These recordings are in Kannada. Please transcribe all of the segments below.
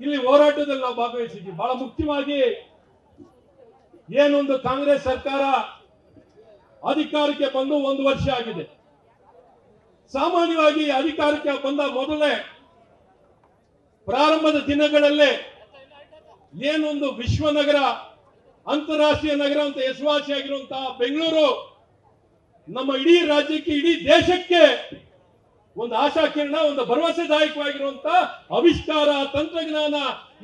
ಇಲ್ಲಿ ಹೋರಾಟದಲ್ಲಿ ನಾವು ಭಾಗವಹಿಸಿದ್ವಿ. ಬಹಳ ಮುಖ್ಯವಾಗಿ ಏನೊಂದು ಕಾಂಗ್ರೆಸ್ ಸರ್ಕಾರ ಅಧಿಕಾರಕ್ಕೆ ಬಂದು ಒಂದು ವರ್ಷ ಆಗಿದೆ. ಸಾಮಾನ್ಯವಾಗಿ ಅಧಿಕಾರಕ್ಕೆ ಬಂದ ಮೊದಲೇ ಪ್ರಾರಂಭದ ದಿನಗಳಲ್ಲೇ ಏನೊಂದು ವಿಶ್ವನಗರ, ಅಂತಾರಾಷ್ಟ್ರೀಯ ನಗರ ಅಂತ ಹೆಸರುವಾಸಿಯಾಗಿರುವಂತಹ ಬೆಂಗಳೂರು ನಮ್ಮ ಇಡೀ ರಾಜ್ಯಕ್ಕೆ, ಇಡೀ ದೇಶಕ್ಕೆ ಒಂದು ಆಶಾಕಿರಣ, ಒಂದು ಭರವಸೆದಾಯಕವಾಗಿರುವಂತ ಅವಿಷ್ಕಾರ ತಂತ್ರಜ್ಞಾನ,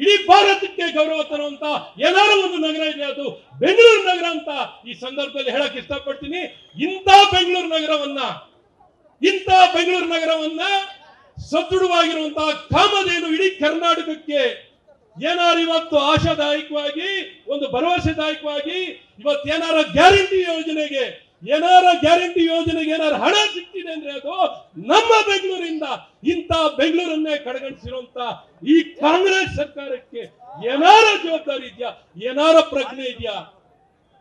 ಇಡೀ ಭಾರತಕ್ಕೆ ಗೌರವ ತರುವಂತ ಏನಾದ್ರು ಒಂದು ನಗರ ಇದೆ, ಅದು ಬೆಂಗಳೂರು ನಗರ ಅಂತ ಈ ಸಂದರ್ಭದಲ್ಲಿ ಹೇಳಕ್ ಇಷ್ಟಪಡ್ತೀನಿ. ಇಂಥ ಬೆಂಗಳೂರು ನಗರವನ್ನ, ಇಂಥ ಬೆಂಗಳೂರು ನಗರವನ್ನ ಸದೃಢವಾಗಿರುವಂತಹ ಕಾಮಧೇನು ಇಡೀ ಕರ್ನಾಟಕಕ್ಕೆ ಏನಾರು ಇವತ್ತು ಆಶಾದಾಯಕವಾಗಿ, ಒಂದು ಭರವಸೆದಾಯಕವಾಗಿ ಇವತ್ತು ಏನಾರ ಗ್ಯಾರಂಟಿ ಯೋಜನೆಗೆ ಏನಾರ ಗ್ಯಾರಂಟಿ ಯೋಜನೆಗೆ ಏನಾರು ಹಣ ಸಿಕ್ತಿದೆ ಅಂದ್ರೆ ಅದು ನಮ್ಮ ಬೆಂಗಳೂರಿಂದ ಇಂಥ ಬೆಂಗಳೂರನ್ನೇ ಕಡೆಗಣಿಸಿರುವಂತ ಈ ಕಾಂಗ್ರೆಸ್ ಸರ್ಕಾರಕ್ಕೆ ಏನಾರ ಜವಾಬ್ದಾರಿ ಇದೆಯಾ? ಏನಾರ ಪ್ರಜ್ಞೆ ಇದೆಯಾ?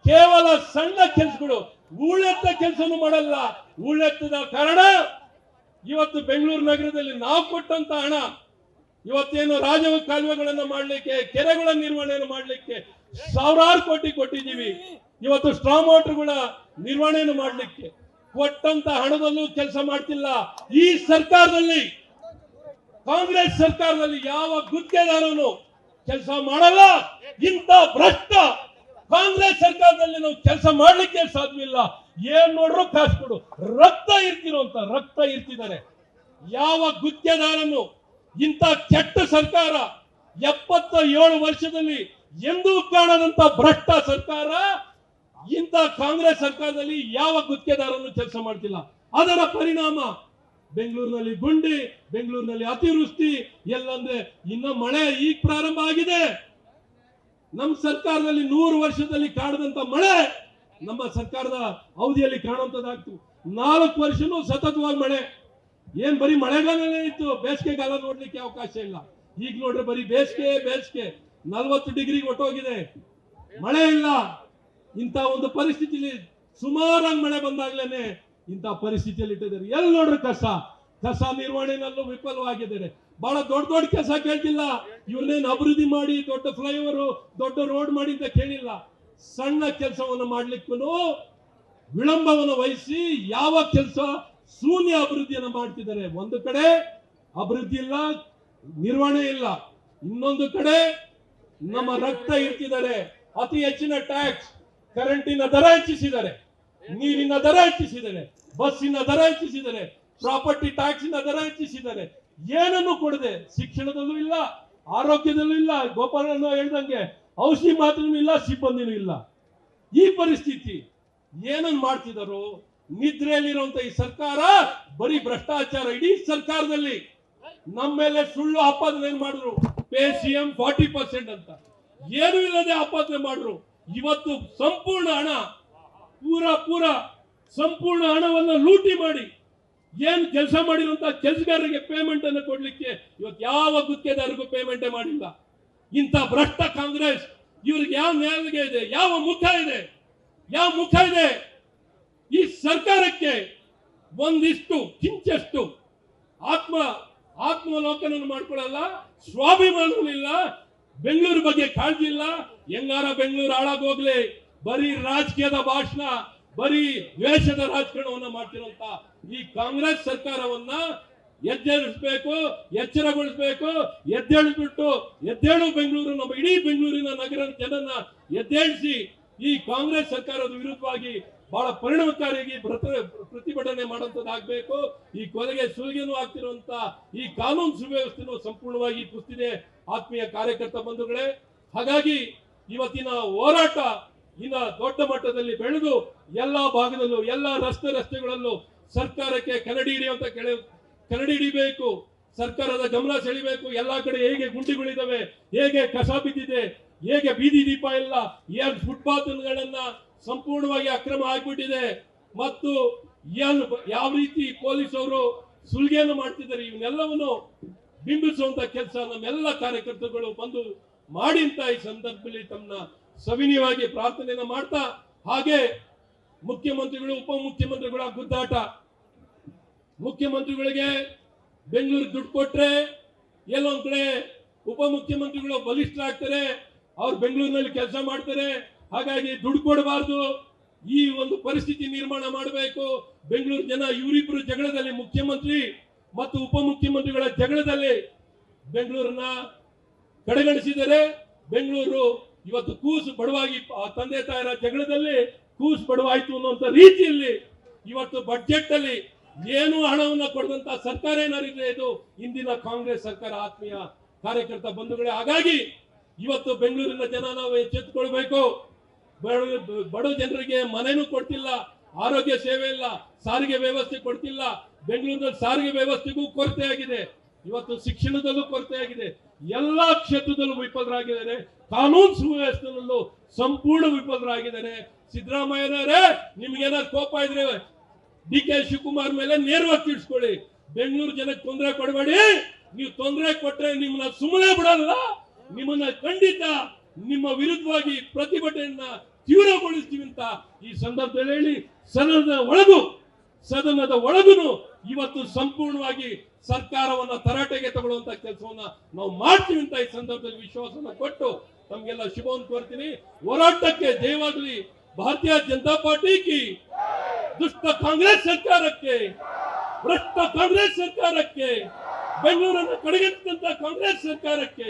ಕೇವಲ ಸಣ್ಣ ಕೆಲಸಗಳು, ಊಳೆತ್ತ ಕೆಲಸನೂ ಮಾಡಲ್ಲ. ಊಳೆತ್ತದ ಕಾರಣ ಇವತ್ತು ಬೆಂಗಳೂರು ನಗರದಲ್ಲಿ ನಾವು ಕೊಟ್ಟಂತ ಹಣ, ಇವತ್ತೇನು ರಾಜ ಕಾಲುವೆಗಳನ್ನ ಮಾಡಲಿಕ್ಕೆ, ಕೆರೆಗಳ ನಿರ್ವಹಣೆಯನ್ನು ಮಾಡಲಿಕ್ಕೆ ಸಾವಿರಾರು ಕೋಟಿ ಕೊಟ್ಟಿದ್ದೀವಿ. ಇವತ್ತು ಸ್ಟ್ರಾಂಗ್ ವಾಟರ್ಗಳ ನಿರ್ವಹಣೆಯನ್ನು ಮಾಡಲಿಕ್ಕೆ. ಕೊಟ್ಟಂತ ಹಣದಲ್ಲೂ ಕೆಲಸ ಮಾಡ್ತಿಲ್ಲ. ಈ ಸರ್ಕಾರದಲ್ಲಿ, ಕಾಂಗ್ರೆಸ್ ಸರ್ಕಾರದಲ್ಲಿ ಯಾವ ಗುತ್ತಿಗೆದಾರನು ಕೆಲಸ ಮಾಡಲ್ಲ? ಇಂಥ ಭ್ರಷ್ಟ ಕಾಂಗ್ರೆಸ್ ಸರ್ಕಾರದಲ್ಲಿ ನಾವು ಕೆಲಸ ಮಾಡ್ಲಿಕ್ಕೆ ಸಾಧ್ಯವಿಲ್ಲ. ಏನ್ ನೋಡ್ರು ಕಾಸು ಕೊಡು. ರಕ್ತ ಇರ್ತಿರೋಂತ ರಕ್ತ ಇರ್ತಿದ್ದಾರೆ. ಯಾವ ಗುತ್ತಿಗೆದಾರನು ಇಂಥ ಕೆಟ್ಟ ಸರ್ಕಾರ ಎಪ್ಪತ್ತ ಏಳು ವರ್ಷದಲ್ಲಿ ಎಂದೂ ಕಾಣದಂತ ಭ್ರಷ್ಟ ಸರ್ಕಾರ ಇಂಥ ಕಾಂಗ್ರೆಸ್ ಸರ್ಕಾರದಲ್ಲಿ ಯಾವ ಗುತ್ತಿಗೆದಾರನು ಕೆಲಸ ಮಾಡ್ತಿಲ್ಲ? ಅದರ ಪರಿಣಾಮ ಬೆಂಗಳೂರಿನಲ್ಲಿ ಗುಂಡಿ, ಬೆಂಗಳೂರಿನಲ್ಲಿ ಅತಿವೃಷ್ಟಿ, ಎಲ್ಲಂದ್ರೆ ಇನ್ನ ಮಳೆ ಈಗ ಪ್ರಾರಂಭ ಆಗಿದೆ. ನಮ್ಮ ಸರ್ಕಾರದಲ್ಲಿ ನೂರು ವರ್ಷದಲ್ಲಿ ಕಾಣದಂತ ಮಳೆ ನಮ್ಮ ಸರ್ಕಾರದ ಅವಧಿಯಲ್ಲಿ ಕಾಣುವಂತದ್ದಾಗ್ತು ನಾಲ್ಕು ವರ್ಷನೂ ಸತತವಾಗಿ ಮಳೆ. ಏನ್ ಬರೀ ಮಳೆಗಾಲನೇ ಇತ್ತು, ಬೇಸಿಗೆಗಾಲ ನೋಡ್ಲಿಕ್ಕೆ ಅವಕಾಶ ಇಲ್ಲ. ಈಗ ನೋಡ್ರೆ ಬರೀ ಬೇಸಿಗೆ ಬೇಸಿಗೆ. ನಲ್ವತ್ತು ಡಿಗ್ರಿಗೆ ಒಟ್ಟೋಗಿದೆ. ಮಳೆ ಇಲ್ಲ. ಇಂಥ ಒಂದು ಪರಿಸ್ಥಿತಿಲಿ ಸುಮಾರಾಗಿ ಮಳೆ ಬಂದಾಗ್ಲೇನೆ ಇಂಥ ಪರಿಸ್ಥಿತಿಯಲ್ಲಿ ಇಟ್ಟಿದ್ದಾರೆ ಎಲ್ಲಿ ನೋಡ್ರಿ ಕಸ? ಕಸ ನಿರ್ವಹಣೆನಲ್ಲೂ ವಿಫಲವಾಗಿದ್ದಾರೆ. ಬಹಳ ದೊಡ್ಡ ದೊಡ್ಡ ಕೆಲಸ ಕೇಳ್ತಿಲ್ಲ. ಇವ್ರನ್ನೇನು ಅಭಿವೃದ್ಧಿ ಮಾಡಿ, ದೊಡ್ಡ ಫ್ಲೈಓವರ್ ದೊಡ್ಡ ರೋಡ್ ಮಾಡಿ ಅಂತ ಕೇಳಿಲ್ಲ. ಸಣ್ಣ ಕೆಲಸವನ್ನು ಮಾಡ್ಲಿಕ್ಕೂ ವಿಳಂಬವನ್ನು ವಹಿಸಿ ಯಾವ ಕೆಲಸ ಶೂನ್ಯ ಅಭಿವೃದ್ಧಿಯನ್ನು ಮಾಡ್ತಿದ್ದಾರೆ. ಒಂದು ಕಡೆ ಅಭಿವೃದ್ಧಿ ಇಲ್ಲ, ನಿರ್ವಹಣೆ ಇಲ್ಲ. ಇನ್ನೊಂದು ಕಡೆ ನಮ್ಮ ರಕ್ತ ಇರ್ತಿದ್ದಾರೆ. ಅತಿ ಹೆಚ್ಚಿನ ಟ್ಯಾಕ್ಸ್ ಕರೆಂಟಿನ ದರ ಹೆಚ್ಚಿಸಿದ್ದಾರೆ, ನೀರಿನ ದರ ಹೆಚ್ಚಿಸಿದ್ದಾರೆ, ಬಸ್ಸಿನ ದರ ಹೆಚ್ಚಿಸಿದ್ದಾರೆ, ಪ್ರಾಪರ್ಟಿ ಟ್ಯಾಕ್ಸಿನ ದರ ಹೆಚ್ಚಿಸಿದ್ದಾರೆ. ಏನನ್ನು ಕೊಡದೆ ಶಿಕ್ಷಣದಲ್ಲೂ ಇಲ್ಲ, ಆರೋಗ್ಯದಲ್ಲೂ ಇಲ್ಲ, ಗೋಪಾಲಣ್ಣ ಹೇಳ್ದಂಗೆ ಔಷಧಿ ಮಾತ್ರನೂ ಇಲ್ಲ, ಸಿಬ್ಬಂದಿನೂ ಇಲ್ಲ. ಈ ಪರಿಸ್ಥಿತಿ ಏನನ್ನು ಮಾಡ್ತಿದಾರೋ, ನಿದ್ರೆಯಲ್ಲಿರುವಂತ ಈ ಸರ್ಕಾರ ಬರೀ ಭ್ರಷ್ಟಾಚಾರ ಇಡೀ ಸರ್ಕಾರದಲ್ಲಿ ನಮ್ಮ ಮೇಲೆ ಸುಳ್ಳು ಆಪಾದನೆ ಮಾಡಿದ್ರು? Pay C M forty percent ಅಂತ. ಏನು ಇಲ್ಲದೆ ಆಪಾದನೆ ಮಾಡಿದ್ರು ಇವತ್ತು ಸಂಪೂರ್ಣ ಹಣ, ಪೂರ ಪೂರ ಸಂಪೂರ್ಣ ಹಣವನ್ನ ಲೂಟಿ ಮಾಡಿ ಏನ್ ಕೆಲಸ ಮಾಡಿರುವಂತ ಕೆಲಸಗಾರರಿಗೆ ಪೇಮೆಂಟ್ ಅನ್ನು ಕೊಡ್ಲಿಕ್ಕೆ ಇವತ್ತು ಯಾವ ಗುತ್ತಿಗೆದಾರರಿಗೂ ಪೇಮೆಂಟೇ ಮಾಡಿಲ್ಲ. ಇಂಥ ಭ್ರಷ್ಟ ಕಾಂಗ್ರೆಸ್, ಇವ್ರಿಗೆ ಯಾವ ನ್ಯಾಯ ಇದೆ, ಯಾವ ಮುಖ ಇದೆ, ಯಾವ ಮುಖ ಇದೆ? ಈ ಸರ್ಕಾರಕ್ಕೆ ಒಂದಿಷ್ಟು, ಕಿಂಚಷ್ಟು ಆತ್ಮ ಆತ್ಮಲೋಕನ ಮಾಡ್ಕೊಳ್ಳಲ್ಲ, ಸ್ವಾಭಿಮಾನವೂ ಇಲ್ಲ ಬೆಂಗಳೂರು ಬಗ್ಗೆ ಕಾಳಜಿ ಇಲ್ಲ. ಹೆಂಗಾರ ಬೆಂಗಳೂರು ಹಾಳಾಗೋಗ್ಲಿ ಬರೀ ರಾಜಕೀಯದ ಭಾಷಣ, ಬರೀ ದ್ವೇಷದ ರಾಜಕಾರಣವನ್ನ ಮಾಡ್ತಿರುವಂತ ಈ ಕಾಂಗ್ರೆಸ್ ಸರ್ಕಾರವನ್ನ ಎದ್ದೇಳಿಸ್ಬೇಕು, ಎಚ್ಚರಗೊಳಿಸ್ಬೇಕು ಎದ್ದೇಳಿಸ್ಬಿಟ್ಟು ಎದ್ದೇಳು ಬೆಂಗಳೂರು, ನಮ್ಮ ಇಡೀ ಬೆಂಗಳೂರಿನ ನಗರ ಜನನ್ನ ಎದ್ದೇಳಿಸಿ ಈ ಕಾಂಗ್ರೆಸ್ ಸರ್ಕಾರದ ವಿರುದ್ಧವಾಗಿ ಬಹಳ ಪರಿಣಾಮಕಾರಿಯಾಗಿ ಪ್ರತ- ಪ್ರತಿಭಟನೆ ಮಾಡುವಂತದ್ದಾಗಬೇಕು ಈ ಕೊಲೆಗೆ ಸುಲಿಗೆನೂ ಆಗ್ತಿರುವಂತ ಈ ಕಾನೂನು ಸುವ್ಯವಸ್ಥೆನೂ ಸಂಪೂರ್ಣವಾಗಿ ಕುಸಿದಿದೆ ಆತ್ಮೀಯ ಕಾರ್ಯಕರ್ತ ಬಂಧುಗಳೇ, ಹಾಗಾಗಿ ಇವತ್ತಿನ ಹೋರಾಟ ಇನ್ನ ದೊಡ್ಡ ಮಟ್ಟದಲ್ಲಿ ಬೆಳೆದು ಎಲ್ಲಾ ಭಾಗದಲ್ಲೂ, ಎಲ್ಲಾ ರಸ್ತೆ ರಸ್ತೆಗಳಲ್ಲೂ ಸರ್ಕಾರಕ್ಕೆ ಕನ್ನಡಿ ಹಿಡಿಯುವಂತ ಕೆಳ, ಕನ್ನಡಿ ಹಿಡಿಬೇಕು, ಸರ್ಕಾರದ ಗಮನ ಸೆಳಿಬೇಕು, ಎಲ್ಲಾ ಕಡೆ ಹೇಗೆ ಗುಂಡಿಗಳಿದಾವೆ ಹೇಗೆ ಕಸ ಬಿದ್ದಿದೆ, ಹೇಗೆ ಬೀದಿ ದೀಪ ಇಲ್ಲ ಏನ್ ಫುಟ್ಪಾತ್ಗಳನ್ನ ಸಂಪೂರ್ಣವಾಗಿ ಅಕ್ರಮ ಆಗ್ಬಿಟ್ಟಿದೆ, ಮತ್ತು ಏನು ಯಾವ ರೀತಿ ಪೊಲೀಸ್ ಅವರು ಸುಲಿಗೆಯನ್ನು ಮಾಡ್ತಿದ್ದಾರೆ, ಇವನ್ನೆಲ್ಲವನ್ನು ಬಿಂಬಿಸುವಂತ ಕೆಲಸ ನಮ್ಮೆಲ್ಲ ಕಾರ್ಯಕರ್ತರುಗಳು ಬಂದು ಮಾಡಿಂತ ಈ ಸಂದರ್ಭದಲ್ಲಿ ತಮ್ಮ ಸವಿನಯವಾಗಿ ಪ್ರಾರ್ಥನೆಯನ್ನ ಮಾಡ್ತಾ, ಹಾಗೆ ಮುಖ್ಯಮಂತ್ರಿಗಳು, ಉಪಮುಖ್ಯಮಂತ್ರಿಗಳ ಗುದ್ದಾಟ. ಮುಖ್ಯಮಂತ್ರಿಗಳಿಗೆ ಬೆಂಗಳೂರಿಗೆ ದುಡ್ಡು ಕೊಟ್ರೆ ಎಲ್ಲೊಂದ್ ಕಡೆ ಉಪಮುಖ್ಯಮಂತ್ರಿಗಳು ಬಲಿಷ್ಠರಾಗ್ತಾರೆ, ಅವ್ರು ಬೆಂಗಳೂರಿನಲ್ಲಿ ಕೆಲಸ ಮಾಡ್ತಾರೆ, ಹಾಗಾಗಿ ದುಡ್ಡು ಕೊಡಬಾರ್ದು. ಈ ಒಂದು ಪರಿಸ್ಥಿತಿ ನಿರ್ಮಾಣ ಮಾಡಬೇಕು. ಬೆಂಗಳೂರು ಜನ, ಇವರಿಬ್ರು ಜಗಳದಲ್ಲಿ ಮುಖ್ಯಮಂತ್ರಿ ಮತ್ತು ಉಪಮುಖ್ಯಮಂತ್ರಿಗಳ ಜಗಳದಲ್ಲಿ ಬೆಂಗಳೂರನ್ನ ಕಡೆಗಣಿಸಿದರೆ ಬೆಂಗಳೂರು ಇವತ್ತು ಕೂಸು ಬಡವಾಗಿ ತಂದೆ ತಾಯಿರ ಜಗಳದಲ್ಲಿ ಕೂಸು ಬಡವಾಯಿತು ಅನ್ನುವಂತ ರೀತಿಯಲ್ಲಿ ಇವತ್ತು ಬಜೆಟ್ ಅಲ್ಲಿ ಏನು ಹಣವನ್ನ ಕೊಡದಂತ ಸರ್ಕಾರ ಏನಾರಿದೆ, ಇದು ಇಂದಿನ ಕಾಂಗ್ರೆಸ್ ಸರ್ಕಾರ ಆತ್ಮೀಯ ಕಾರ್ಯಕರ್ತ ಬಂಧುಗಳೇ. ಹಾಗಾಗಿ ಇವತ್ತು ಬೆಂಗಳೂರಿನ ಜನ ನಾವು ಎಚ್ಚೆತ್ತುಕೊಳ್ಬೇಕು. ಬಡ ಬಡ ಜನರಿಗೆ ಮನೆನೂ ಕೊಡ್ತಿಲ್ಲ, ಆರೋಗ್ಯ ಸೇವೆ ಇಲ್ಲ, ಸಾರಿಗೆ ವ್ಯವಸ್ಥೆ ಕೊಡ್ತಿಲ್ಲ ಬೆಂಗಳೂರಿನಲ್ಲಿ ಸಾರಿಗೆ ವ್ಯವಸ್ಥೆಗೂ ಕೊರತೆ ಆಗಿದೆ ಇವತ್ತು ಶಿಕ್ಷಣದಲ್ಲೂ ಕೊರತೆ ಆಗಿದೆ ಎಲ್ಲಾ ಕ್ಷೇತ್ರದಲ್ಲೂ ವಿಫಲರಾಗಿದ್ದಾರೆ. ಕಾನೂನು ಸುವ್ಯವಸ್ಥೆಯಲ್ಲೂ ಸಂಪೂರ್ಣ ವಿಫಲರಾಗಿದ್ದಾರೆ. ಸಿದ್ದರಾಮಯ್ಯನವರೇ, ನಿಮ್ಗೇನಾದ್ರು ಕೋಪ ಇದ್ರೆ ಡಿ ಕೆ ಶಿವಕುಮಾರ್ ಮೇಲೆ ನೇರವಾಗಿ ತಿಳಿಸ್ಕೊಳ್ಳಿ ಬೆಂಗಳೂರು ಜನಕ್ಕೆ ತೊಂದರೆ ಕೊಡಬೇಡಿ. ನೀವು ತೊಂದರೆ ಕೊಟ್ರೆ ನಿಮ್ಮನ್ನ ಸುಮ್ಮನೆ ಬಿಡಲ್ಲ. ನಿಮ್ಮನ್ನ ಖಂಡಿತ ನಿಮ್ಮ ವಿರುದ್ಧವಾಗಿ ಪ್ರತಿಭಟನೆಯನ್ನ ತೀವ್ರಗೊಳಿಸ್ತೀವಿ ಅಂತ ಈ ಸಂದರ್ಭದಲ್ಲಿ ಹೇಳಿ, ಸದನದ ಒಳಗು, ಸದನದ ಒಳಗುನು ಇವತ್ತು ಸಂಪೂರ್ಣವಾಗಿ ಸರ್ಕಾರವನ್ನ ತರಾಟೆಗೆ ತಗೊಳ್ಳುವಂತ ಕೆಲಸವನ್ನ ನಾವು ಮಾಡ್ತೀವಿ ಅಂತ ಈ ಸಂದರ್ಭದಲ್ಲಿ ವಿಶ್ವಾಸವನ್ನ ಕೊಟ್ಟು ತಮ್ಗೆಲ್ಲ ಶುಭವನ್ನು ಕೋರ್ತೀನಿ. ಹೋರಾಟಕ್ಕೆ ಜಯವಾಗಲಿ. ಭಾರತೀಯ ಜನತಾ ಪಾರ್ಟಿ ಕಿ ದುಷ್ಟ ಕಾಂಗ್ರೆಸ್ ಸರ್ಕಾರಕ್ಕೆ, ಭ್ರಷ್ಟ ಕಾಂಗ್ರೆಸ್ ಸರ್ಕಾರಕ್ಕೆ, ಬೆಂಗಳೂರನ್ನು ಕಡೆಗಣಿಸಿದಂತ ಕಾಂಗ್ರೆಸ್ ಸರ್ಕಾರಕ್ಕೆ